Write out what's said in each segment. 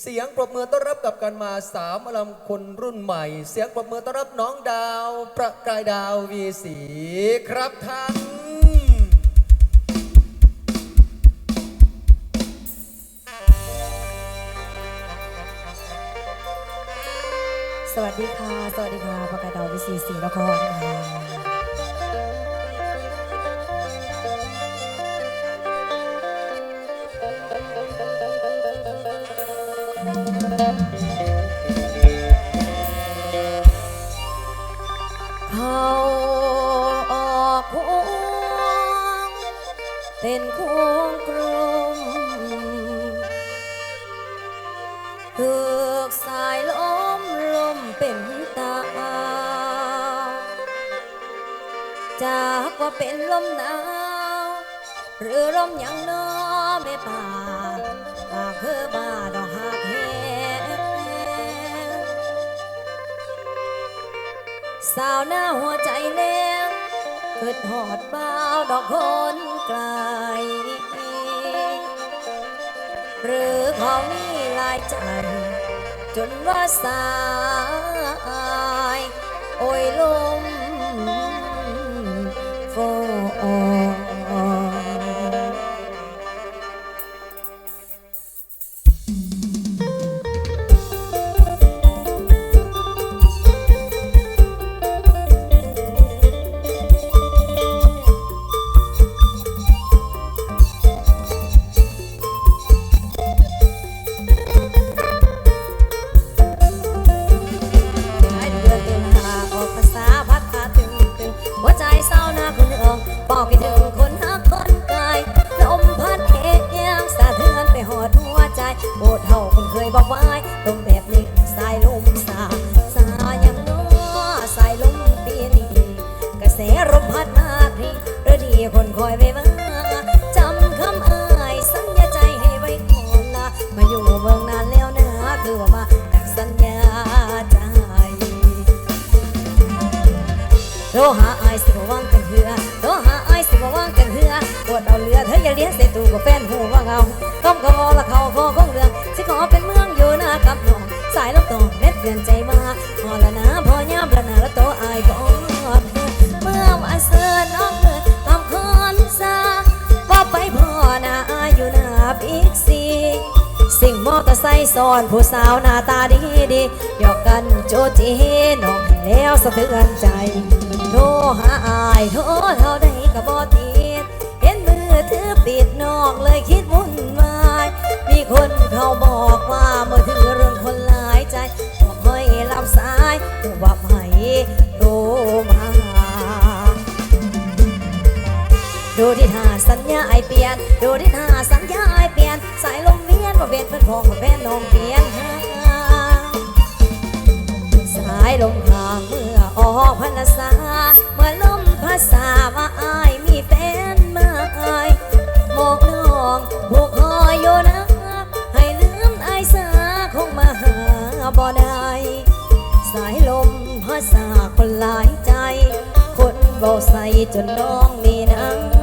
เสียงปรบมือต้อนรับกับการมาสามอลำคนรุ่นใหม่ เสียงปรบมือต้อนรับน้องดาว ประกายดาววีสีครับท่านสวัสดีค่ะ สวัสดีค่ะประกาศดาววิสีสีนครค่ะากว่าเป็นลมหนาว หรือลมหยังน้อไม่ป่าป่าคือบ้าดอกหักแหงสาวหน้าหัวใจแรงคิดหอดบาดอกคนไกล หรือเขามีหลายใจ จนว่าสาย โอ้ยลม ห สิ่งมอเตอร์ไซค์ซ้อนผู้สาวหน้าตาดีดีหยอกกันโจจีน้องแล้วสะเทือนใจโทรหาอายโทรเท่าใดก็บ่ติดเห็นมือถือปิดน้องเลยคิดวุ่นวายมีคนเขาบอกว่าเมื่อถือเรื่องคนหลายใจบอกให้รับสายหูว่าไผโทรมาดูที่ท่าสัญญาไอเปลี่ยนดูที่ท่าสัญญาไอเปลี่ยนสายล มเวนว่าเวียนเพื่อนของแฟนน้องเปลี่ยนหาสายลมห่างเมื่อออกพรรษาเมื่อลมภาษาว่าอายมีแฟนใหม่บอกน้องผูกคอยอยู่นะให้ลืมไอายสาคงมาหาบ่ได้สายลมภาษาคนหลายใจ คนเบาใสจนน้องมีน้ำ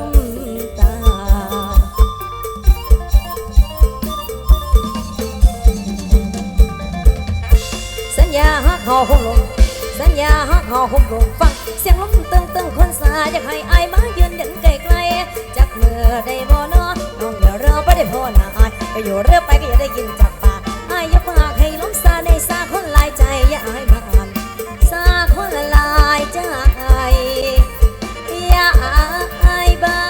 หอคงลง สัญญาฮักหอคงลงฟัง เสียงลมตึงตึงคนสาอยากให้อายมายืนยันไกลไกลจากเมื่อได้บ่นอนน้องเดี๋ยวเราไม่ได้พอหน้าอายไปอยู่เรือไปก็อย่าได้ยินจากปากอายยกปากให้ลมซาในซาคนลายใจอย่าอายมาอ่านซาคนหลายใจอย่าอายบ้า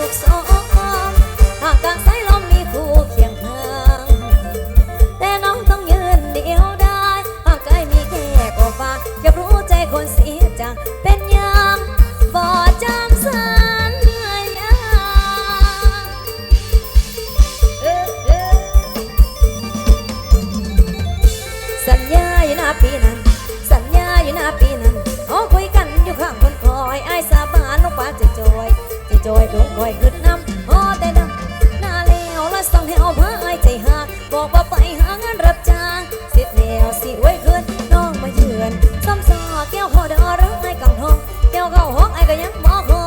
สุขสมหากกลาง เลวและส่องแถวพายใจหักบอกว่าไปหางานรับจ้างเสร็จแล้วสิไว้ขึ้นน้องมาเยือนซ้ำซอแก้วเขาดอรักไอ้กังทองแก้วเข้าห้องไอ้ก็ยังบอกคอ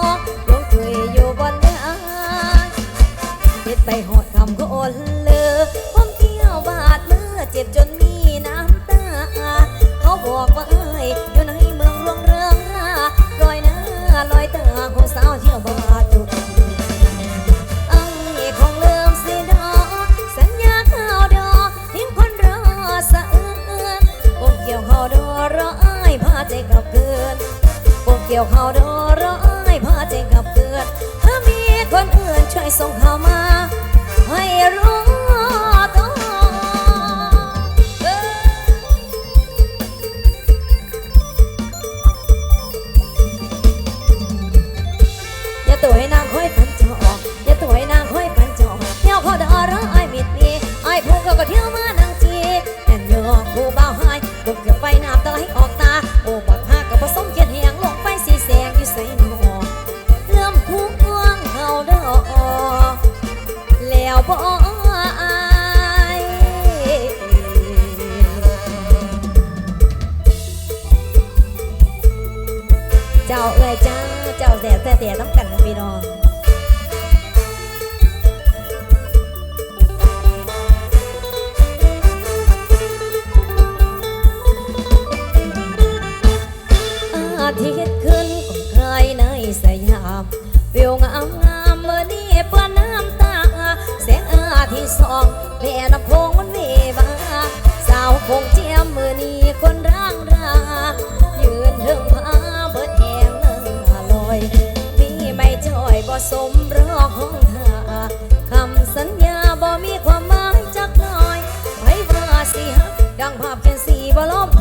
ดวงจุยอยู่บนเนื้อเฮ็ดไปหอดคำก็อ่อนเลอผมเที่ยวบาดมือเจ็บจนมีน้ำตา เขาบอกว่าเอ้ยอยู่ในเมืองหลวงเรืองราลอยหน้าลอย กี่ยวข้าวดอร้อยพาใจกับเกินถ้ามีคนอื่นช่วยส่งข่าวมา ให้รู้ แม่น้ำโพงมันเวบาสาวคงเจียมมือนี้คนร่างรา ยืนถึงผ้าเบิดแหงเนื้อลอยมีไม่จ่อยบ่สมรอของเธอคำสัญญาบ่มีความหมายจักหน่อยไว้ว่าสิฮักดังภาพเขียนสีบ่ลบ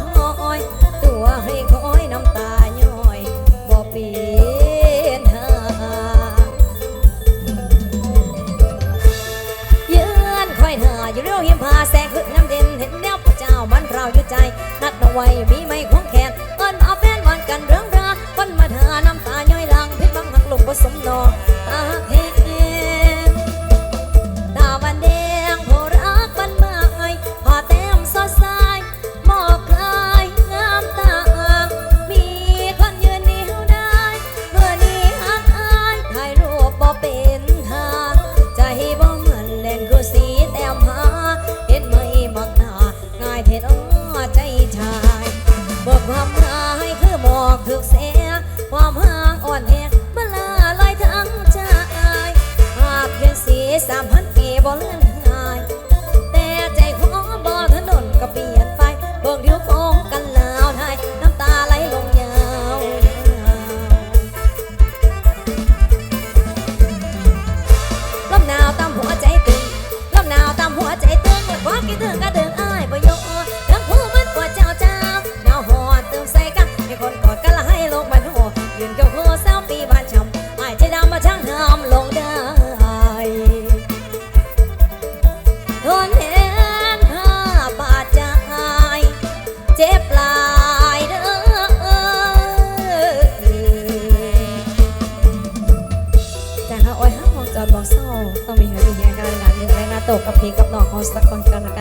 ใจ นัดเอาไว้มีไม่ของแขนเอิ้นเอาแฟนวันกันเรื่องราคนมาเธอน้ำตาย้อยหลังพิษบังหักลงผสมนอง พีกับ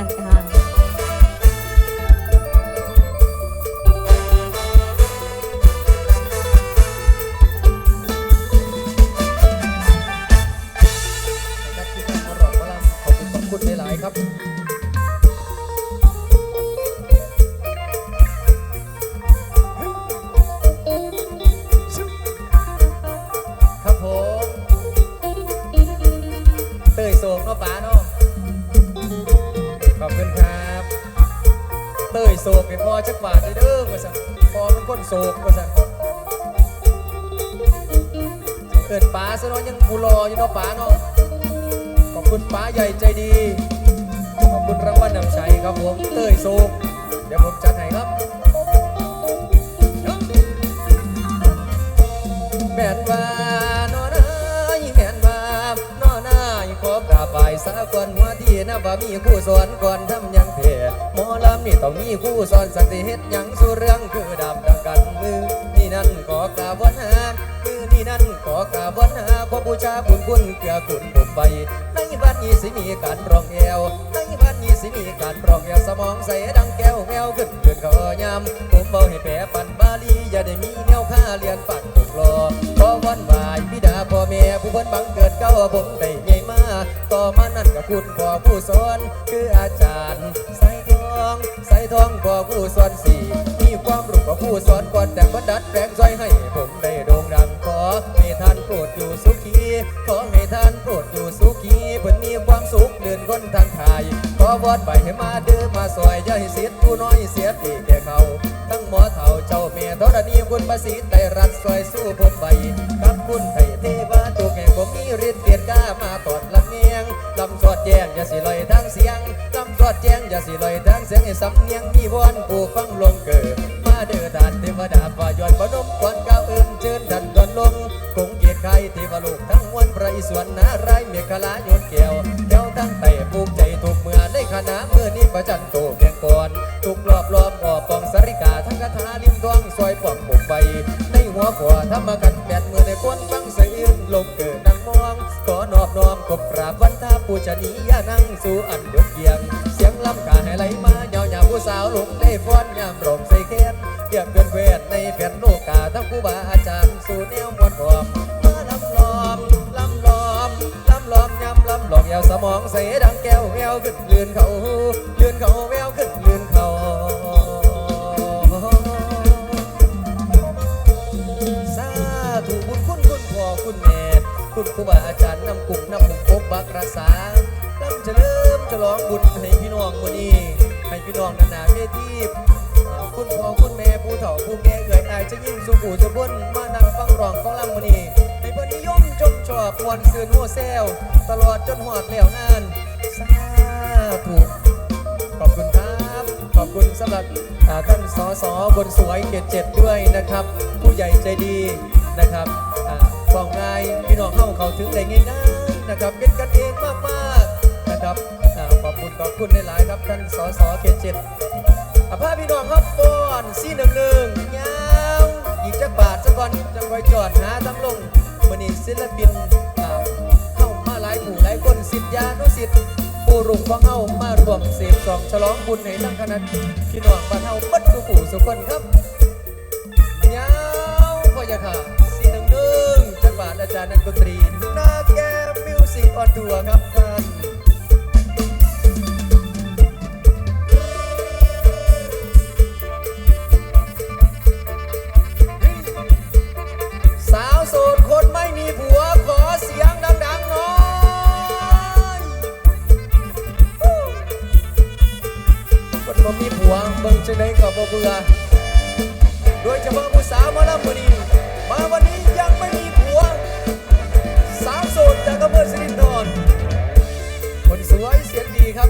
เกิดป๋าซะเนาะยังกูรออยู่เนาะป๋าเนาะขอบคุณป้าใหญ่ใจดี ขอบคุณรางวัลนำชัยครับผมเต้ยโซกเดี๋ยวผมจัดให้ครับ แม่นว่านอนายแม่นว่านอนายขอกราบไหว้สากลหัวที่นะว่ามีคู่สอนก่อนทำยังเพหมอลำนี่ต้องมีคู่สอนสักสิเฮ็ดยังสู่เรื่องคือดำดังกันมือนี่นั่นขอกราบวันหามีนั้นขอกราบวันหาขอบูชาบุญคุณเกือคุณผมไปในวันนี้สิมีการร้องแอวในวันนี้สิมีการร้องแอวสมองใสดังแก้วแมวขึ้นเกินขอยำผมเบอกให้แปรปันบาลีอย่าได้มีแนวค่าเรียนฝันตกรอขอวันวายบิดาพ่อแม่ผู้เพิ่นบังเกิดเก้าผมได้ใหญ่มาต่อมานั่นกับคุณพ่อผู้สอนคืออาจารย์ใส่ทองใส่ทองพ่อผู้สอนสี่มีความรู้กับผู้สอนก่อนแต่ วอนไปให้มาเด้อมาซอยย่าให้เสียผู้น้อยเสียปีแก่เขา ทั้งหมอเฒ่าเจ้าแม่ธรณีคุณประสิทธิ์ได้รักซอยสู้ผมไปกับคุณไทยเทวาตัวแก่ผมมีฤทธิ์เดียดกล้ามาตอดลำเนียงลำสอดแจ้งอย่าสิลอยทางเสียงลำสอดแจ้งอย่าสิลอยทางเสียงให้สำเนียงมีวอนผู้ฟังลงเกิดมาเด้อดานเทวดาฝ่ายอดพนมกวนก้าวเอินเชิญดันดอนลงคงเกียรติใครเทวโลกทั้งมวลพระอิศวรนารายณ์เมฆลาโยนแก้ว นคณะเมื่อนี้ประจันโตเพียงก่อนถูกรอบรอบออบปองสริกาทั้งคาถาลิมดวงซอยป่องปุกไป ในหัวขวาธรรมกันแปดมือในก้นฟังเสียงลงเกิดนังมองขอนอบน้อมกบกราบวันท่าปูชนียานั่งสู่อันเดือดเกียง เสียงลำกาให้ไหลมาเยาวยาผู้สาวหลงได้ฟ้อนยามรมใส่แค้นเกียบเกินเวทในแผ่นโลกาทั้งครูบาอาจารย์สู่แนวมวลบอกมาลำลอมลำลอมลำลอมยำลำ ลองยาวสมองใส่ดังแก้วแววขึ้นเลือนเขาเลือนเขาแววขึ้นเลือนเขาสาธุบุญคุณคุณพ่อคุณแม่คุณครูบาอาจารย์นำกลุ่มนำผมปกปักรักษานำเฉลิมฉลองบุญให้พี่น้องวันนี้ให้พี่น้องนานาเวที คุณพ่อคุณแม่ผู้เฒ่าผู้แก่เอ่ยอายจะยิ่งสุขูจะบุญมานั่งฟังร้องฟังลำวันนี้ให้เพื่อนนิยมชมชอบมวนซืนโมเซลตลอดจนหอดแล้วนานสาธุขอบคุณครับ ขอบคุณสำหรับท่านสอสอบนสวยเกตเจ็ดด้วยนะครับ ผู้ใหญ่ใจดีนะครับฟังง่ายพี่น้องเข้าเขาถึงได้ง่ายๆนะครับเป็นกันเองมากๆนะครับขอบคุณขอบคุณหลายๆครับท่านสอสอเกตเจ็ด อาพี่น้องครับปอนสี่หนึ่งหนึ่งยาวอีกจักบาทสักก่อนจังไว้จอดหาทั้งลงมันนี้ศิลปินเข้ามาหลายผู้หลายคนสิทธิานุสิทธิ์ผู้รุ่งของเฮามารวมเสพสองฉลองบุญให้ทั้งคณะพี่น้องบ้านเฮาเบัดทุกผู้สุกคนครับยาวพอยาค่ะสี่หนึ่งหนึ่งจังหวัดอาจารย์นักดนตรีนาแกมิวสิกออนทัวร์ครับท่าน ก็บ่เบื่อโดยเฉพาะผู้สาวมาลำมื้อนี้มาวันนี้ยังไม่มีผัว สาวโสดจากอำเภอสิรินธรคนสวยเสียงดีครับ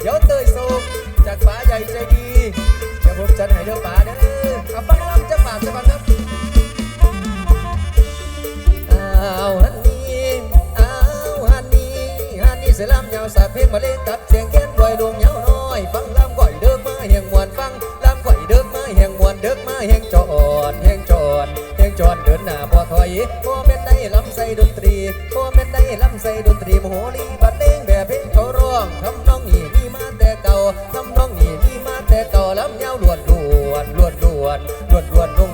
เดี๋ยวเตยโศกจากป๋าใหญ่ใจดีเดี๋ยวผมจัดให้เด้อป๋าเด้อเอาฟังลำจากปากจะฟังครับอ้าวฮันนี่อ้าวฮันนี่ฮันนี่เสยลำยาวสาเพลงมาเล่นตัดเสียง จอนเดินหน้าบ่ถอยพ่อเป็นได้ลำใส่ดนตรีพ่อเป็นได้ลำใส่ดนตรีโมโหลีบัดเลงแบบเพลงเขาร้องทำนองนี่มีมาแต่เก่าทำนองนี่มีมาแต่เก่าลำยาวลวนลวนลวนลวนลวนลวนลง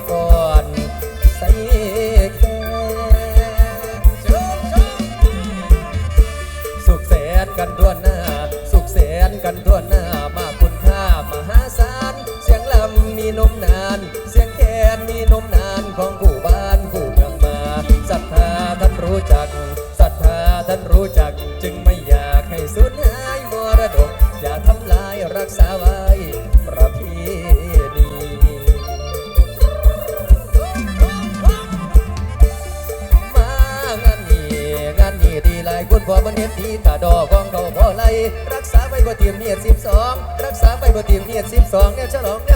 คนพอมันเห็นทีตาดอกองเขาพอไลรักษาไว้บ่เทียมเนียดสิบสองรักษาไว้บ่เทียมเนียดสิบสองเนี่ยฉลองเนี่ย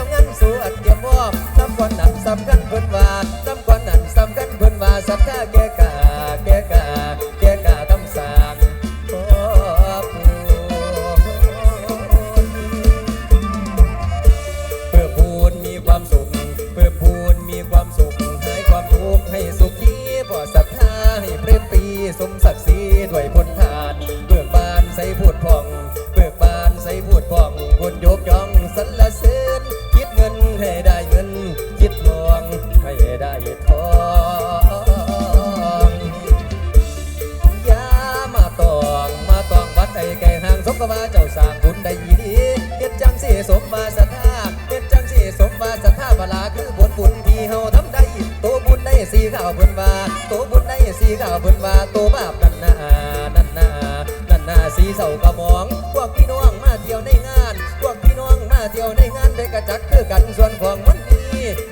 กันส่วนพวงมันดี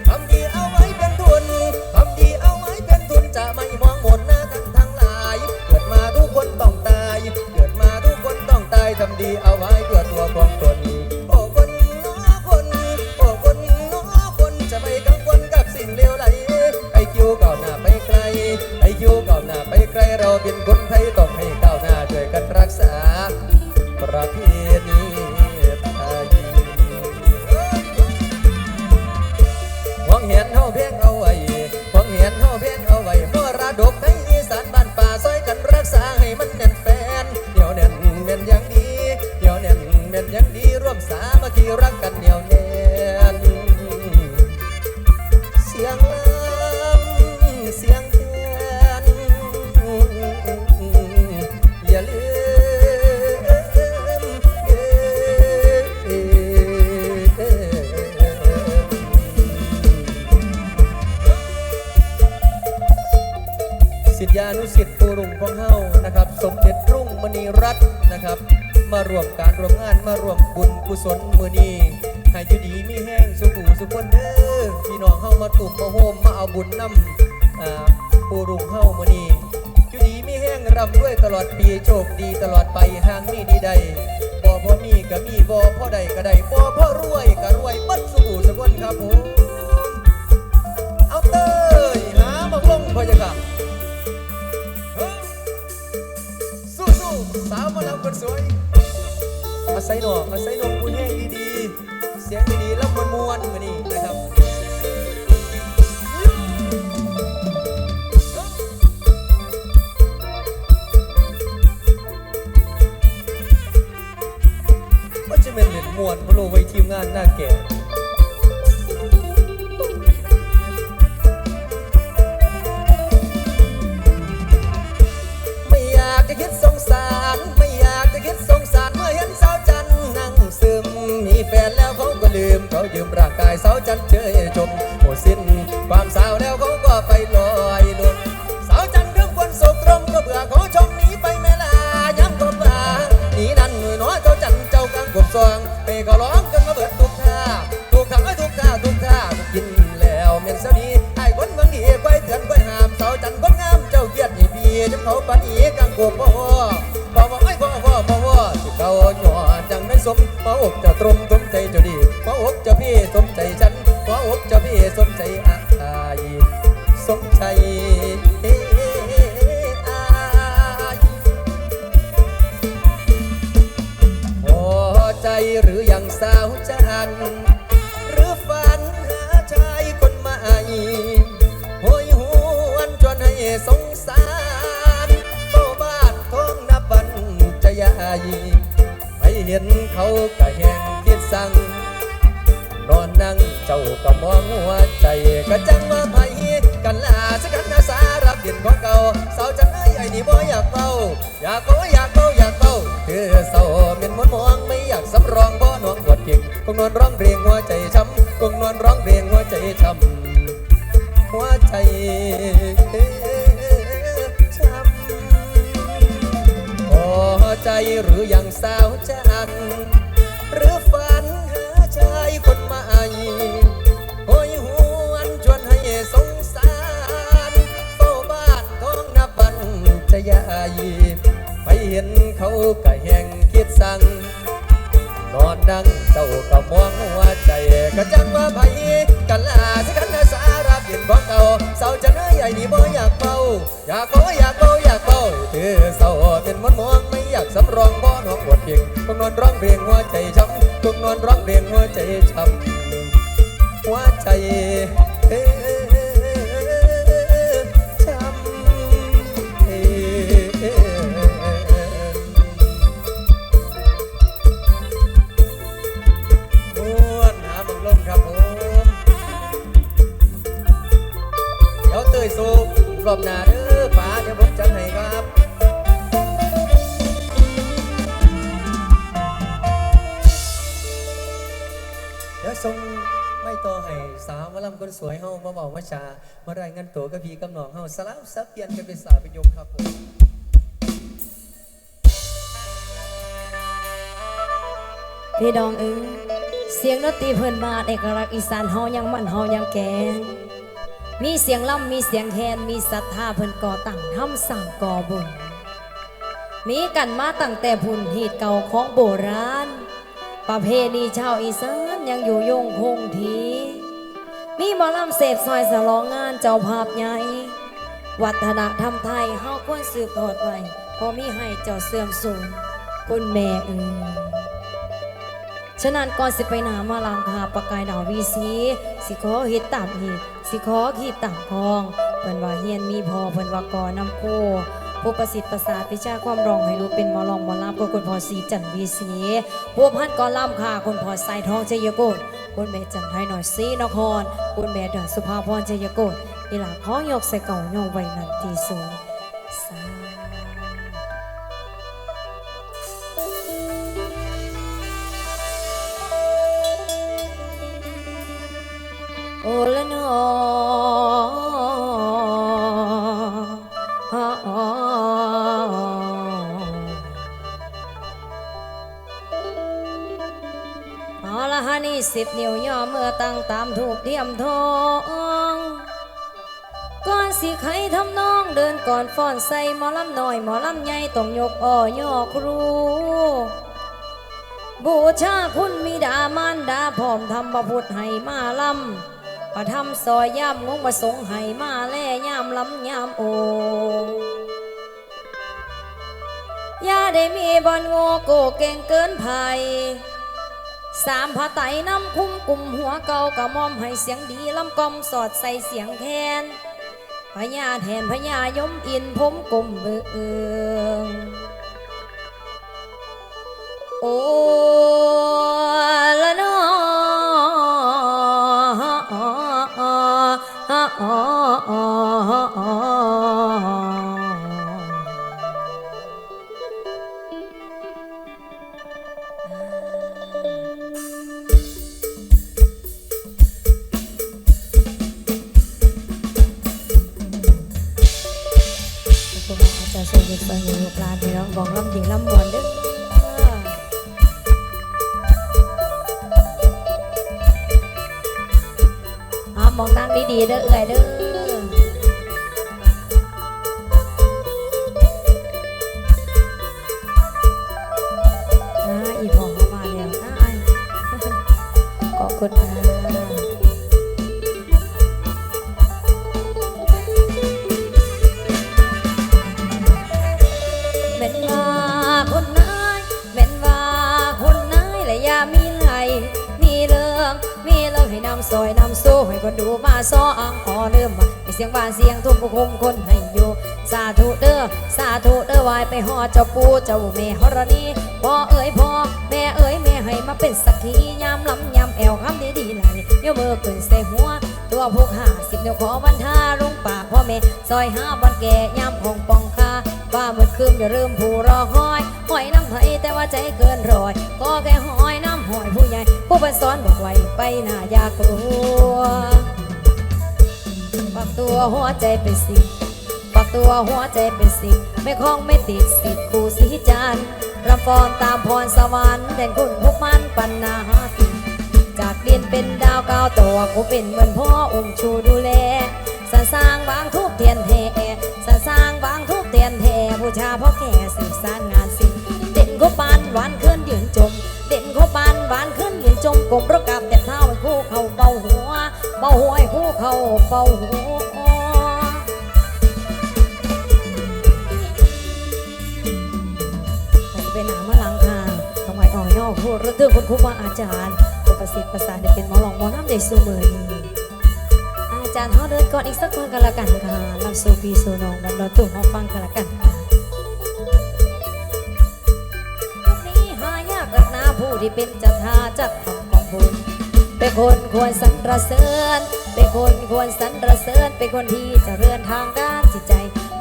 ทำดีัฐนะครับ มารวมการรวมงานมารวมบุญกุศลมือนี้ให้ยูดีมีแห้งสุขุสุขคนเด้อพี่น้องเข้ามาตุ่มมาโฮมมาเอาบุญนำปูรุงเข้ามือนี้ยูดีมีแห้งรำด้วยตลอดปีโชคดีตลอดไปห่างมีดีใดบ่พ่อมีก็มีบ่พ่อใดก็ได้บ่พ่อรวยก็รวยบัดสุขุสุขคนครับผม นสวย มาใส่หนอกมาใส่หนอกคุณแห้งดีเสียงดีๆแล้วมวนมวนมานี่นะครับ pronto. หัวใจช้ำพอใจหรือยังสาวจังหรือฝันหาชายคนใหม่โอยหวนชวนให้สงสารโตบ้านท้องนับบันจะยายไปเห็นเขากะแหงคิดสั่งนอนนั่งเจ้าก็มองหัวใจก็จังว่าไผกันลาสิกันสาร กินบ่เก่าเศร้าจะน้อยใหญ่นี่บ่อยากเมาอยากเมาอยากเมาอยากเมาเธอเศร้าเป็นมอนมองไม่อยากสำรองบ่น้องปวดเพียงต้องนอนร้องเรียงหัวใจช้ำต้องนอนร้องเรียงหัวใจช้ำหัวใจเธอ อบหน้าเด้อป๋าเดี๋ยวผมจัดให้ครับเดี๋ยวส่งไม่ต่อให้สาวมาลำคนสวยเฮามาบอกว่าชามารายงานตัวกับพี่กับน้องเฮาสลับสับเปลี่ยนกันเป็นสาวเป็นยงครับผมพี่ดองเอิงเสียงดนตรีเพิ่นบาทเอกลักษณ์อีสานเฮายังมันเฮายังแกน มีเสียงล่ำมีเสียงแคนมีศรัทธาเพิ่นก่อตั้งทำสร้างก่อบุญมีกันมาตั้งแต่พุ่นหีดเก่าของโบราณ ประเพณีชาวอีสานยังอยู่ยงคงทีมีหมอลำเสพซอยสลองงานเจ้าภาพใหญ่วัฒนธรรมไทยเฮาควรสืบทอดไว้พอมีให้เจ้าเสื่อมสูญคุณแม่เอิงฉะนั้นก่อนสิไปหนามาลังคาปากกายดาววีสีสิขอเฮ็ดตามเหตุ สิขอขีดตางพองเพิ่นว่าเฮียนมีพอเพิ่นว่ากอน้ำโคผู้ประสิทธิ์ประสาทวิชาความรองให้รู้เป็นมอลองมอลำก็คนพอสีจันทร์วีสีผู้พันกอล่ำค่ะคนพอสายทองเจยโกดคุณแม่จันทร์ไทยหน่อยสีนครคุณแม่เดือสุภาพรเจยโกดอีหลาขอยกใส่เก่ายองไว้นันทีสูง อละฮะนี่สิบนิ้วย่อเมื่อตั้งตามถูกเทียมทองก่อนสิไขทำนองเดินก่อนฟ้อนใส่หมอลำหน้อยหมอลำใหญ่ต้องยกอ้อย่อครู บูชาคุณมีดามานดาพร้อมทำบพุทธให้มาลำประทำซอยย่ำงงประสงให้มาแล่ย่ำลำย่ำโออย่าได้มีบอลโง่โกเก่งเกินภัย สามผ้าไตน้ำคุ้มกลุ่มหัวเก่ากะมอมให้เสียงดีลำกอมสอดใส่เสียงแคนพญาแทนพญายมอินผมกลมเบือเอืองโอ้ มีไหลมีเรื่องมีเรื่องให้นำซอยนำสู้ให้คนดูมาซ้ออังขอเริ่มมาให้เสียงบ้าเสียงทุ่มผู้คุมคนให้อยู่สาธุเด้อสาธุเด้อไหวายไปหอเจ้าปู่เจ้าแม่ฮรณีพ่อเอ๋ยพ่อแม่เอ๋ยแม่ให้มาเป็นสักขียามลำยามแอวคำดีๆไหลโยกมือขึ้นใส่หัว ตัวพวกห้าสิบเดียวขอวันท่าลงป่ากพ่อแม่ซอยห้าวันแก่ยามของปองคาว่ามืดคืนอย่าลืมผู้รอคอยหอยน้ำไทยแต่ว่าใจเกินรอยก็แค่หอย หอยผู้ใหญ่ผู้เป็นสอนบอกไว้ไปหน้าอยากลัวปักตัวหัวใจเป็นสิปักตัวหัวใจเป็นสิไม่คล้องไม่ติดสิทธิ์คู่สีจันรำฟอนตามพรสวรรค์แทนคุณผู้มันปันนาหาสิจากเรียนเป็นดาวก้าวตัวกูเป็นเหมือนพ่อองค์ชูดูแลสรรสร้างวางทุกเทียนแท่สรรสร้างวางทุกเทียนแท่บูชาพ่อแก่สืบสานงานศิ กลมประกับแต่เท้าห้คู่เขาเป่าหัวเป่าหัวห้คู่เขาเป่าหัวเป็นหนามาลังค่ะทำไมอ่อยอกพูดเรื่องคุณครูบาอาจารย์ผู้ประสิทธิ์ประสาทได้เป็นหมอหลองหมอน้ำเด็กสูมือนี้อาจารย์เขาเดินก่อนอีกสักคนกันละกันค่ะลำสูปีสูนองวันนอนตุ่มห้องฟังกันละกันค่ะยุคนี้หายากกับนาผู้ที่เป็นจัตหาจัดทำ ของบุญเป็นคนควรสรรเสริญเป็นคนควรสรรเสริญเป็นคนที่จะเจริญทางด้านจิตใจ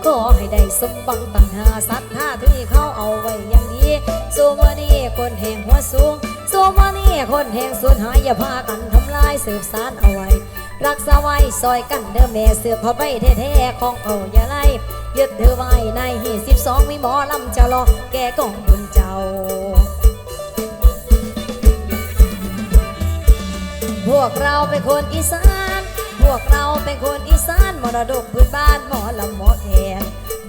ขอให้ได้สมบังตัณหาศรัทธาที่เขาเอาไว้อย่างนี้ส่วนวันนี้คนแห่งหัวสูงส่วนวันนี้คนแห่งสูญหายอย่าพากันทำลายสืบสารเอาไว้ รักษาไว้ซอยกันเด้อแม่เสือพอไปแท้ๆของเอาอย่าไล่ยึดถือไว้ในหีสิบสองมีหมอลำจะรอแก่กองบุญเจ้า พวกเราเป็นคนอีสาน พวกเราเป็นคนอีสานมรดกพื้นบ้านหมอลำหมอแคน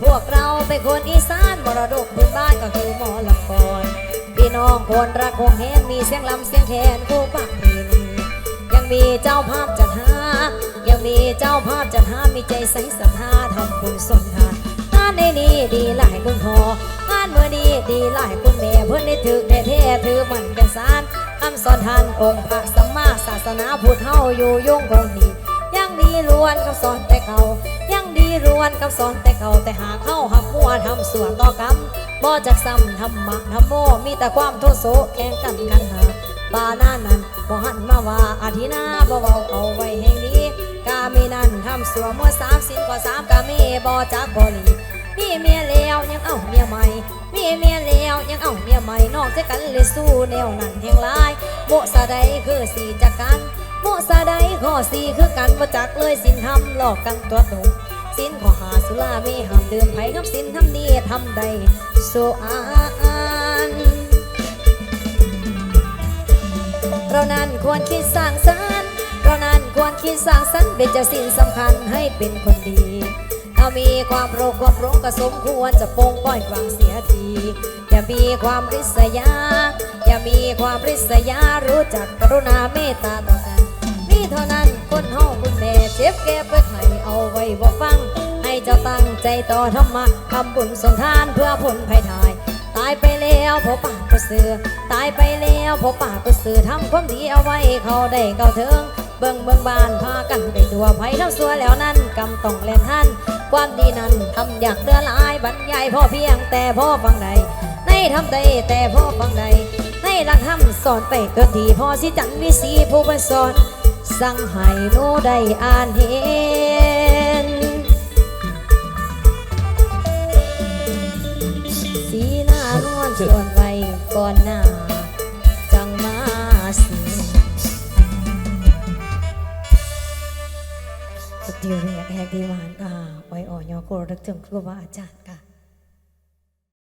พวกเราเป็นคนอีสานมรดกพื้นบ้านก็คือหมอลำกรพี่น้องคนรักคงแหนมีเสียงลำเสียงแคนคู่ปักพินยังมีเจ้าภาพจัดหา ยังมีเจ้าภาพจัดหา มีใจใสศรัทธาทำบุญสนทานงานในนี้ดีหลายคุณพ่องานเมื่อนี้ดีหลายคุณแม่เพื่อนได้ถือแท้ๆถือมันเป็นสาร คำสอนทานองค์พระสัมมาศาสนาพุทธเฮาอยู่ยงคงดียังดีล้วนคำสอนแต่เก่ายังดีล้วนคำสอนแต่เก่าแต่หาเข้าหักมัวทำส่วนต่อกรรมบ่จากซ้ำธรรมะธรรมโมมีแต่ความโทษโศแข่งกันกันหาบาหน้านั้นบ่หันมาว่าอาทินาบ่เว้าเอาไว้แห่งนี้กามีนั้นทำสัวเมัวสามสินกว่าสามกามีบ่จากบ่หลี มีเมียแล้วยังเอาเมียใหม่ มีเมียแล้วยังเอาเมียใหม่นอกจากกันเลยสู้แนวนั้นแห่งลายโมสะใดคือสีจากกันโมสะใดข้อสีคือกันว่าจักเลยสินทำหลอกกันตัวตรงสินขอหาสุราไมีห้ามดื่มไผ่กับสินทำดีทำใดสุอานเรานั้นควรคิดสร้างสรรค์เรานั้นควรคิดสร้างสรรค์เป็นจ้าสิ่งสำคัญให้เป็นคนดี มีความโรคความรงก็สมควรจะปงป้อยกวางเสียที อย่ามีความริษยา อย่ามีความริษยารู้จักกรุณาเมตตาต่อกันนี่เท่านั้นคนเฮาคุณแม่เจ็บแก้เปิดให้เอาไว้บอกฟัง ให้เจ้าตั้งใจต่อธรรมะทำบุญสนทานเพื่อผลภัยทายตายไปแล้วพอปากก็เสือตายไปแล้วพอปากก็เสือทำความดีเอาไว้เขาได้เก่าเถิงเบิ่งเบิ่งบานพากันไปตัวไผ่ทั้งสัวแล้วนั้นกำต้องแลนท่าน ความดีนั้นทำอยากเดือหลายบรรยายพ่อเพียงแต่พ่อฟังใดในทำใดแต่พ่อฟังใดในหลักธรรมสอนไปเกินทีพ่อสิจันวิสีผู้เป็นสอน สั่งให้หนูได้อ่านเห็น สีหน้านวลส่วนไว้ก่อนหน้า สติเรียกแหกดีหวานอ่าไว้อ่อนยอโกรธถึงครูบาอาจารย์ค่ะ